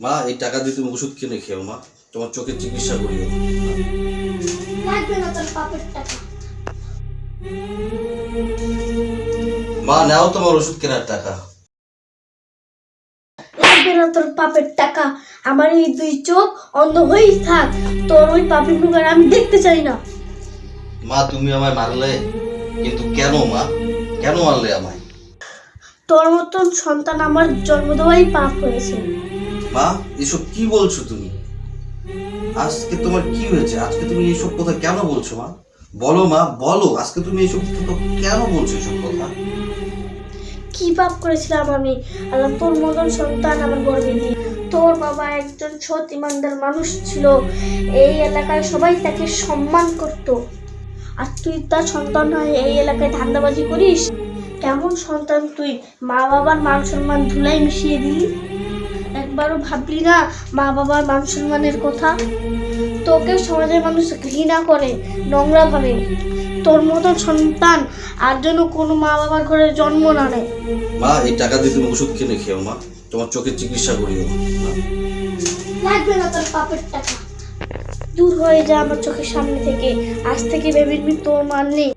মা এই টাকা দিয়ে তুমি ওষুধ কিনে খেও মা। তোমার চোখের চিকিৎসা করিও। টাকা। মা নাও তোমার ওষুধ কেনার টাকা। লাগবে না তোর পাপের টাকা। আমার এই দুই চোখ অন্ধ হয়েই থাক। তোর ওই পাপের মুখ আর আমি দেখতে চাই না। মা তুমি আমায় মারলে? কিন্তু কেন মা? কেন মারলে আমায়? তোর মতন সন্তান আমার জন্ম দেওয়াই পাপ হয়েছে। এসব কি বলছো তুমি? আজকে তোমার কি হয়েছে? আজকে তুমি এইসব কথা কেন বলছো মা? বলো মা, বলো, আজকে তুমি এইসব কেন বলছো এসব কথা? কি পাপ করেছিলাম আমি? আল্লাহ তোর মতন সন্তান আমার তোর বাবা একজন সৎ ইমানদার মানুষ ছিল। এই এলাকায় সবাই তাকে সম্মান করত। আর তুই তার সন্তান হয়ে এই এলাকায় ধান্দাবাজি করিস? কেমন সন্তান তুই? মা বাবার মান সম্মান ধুলাই মিশিয়ে দিলি। একবারও ভাবলি না মা বাবার মান সম্মানের কথা? তোকে সমাজের মানুষ ঘৃণা করে নোংরা ভাবে। তোর মতন সন্তান আর যেন কোনো মা বাবার ঘরে জন্ম না নেয়। মা এই টাকা দিয়ে তুমি ওষুধ কিনে খেও মা। তোমার চোখের চিকিৎসা করিও লাগবে না তোর পাপের টাকা। দূর হয়ে যা আমার চোখের সামনে থেকে। আজ থেকে ভেবে নিবি তোর মান নেই।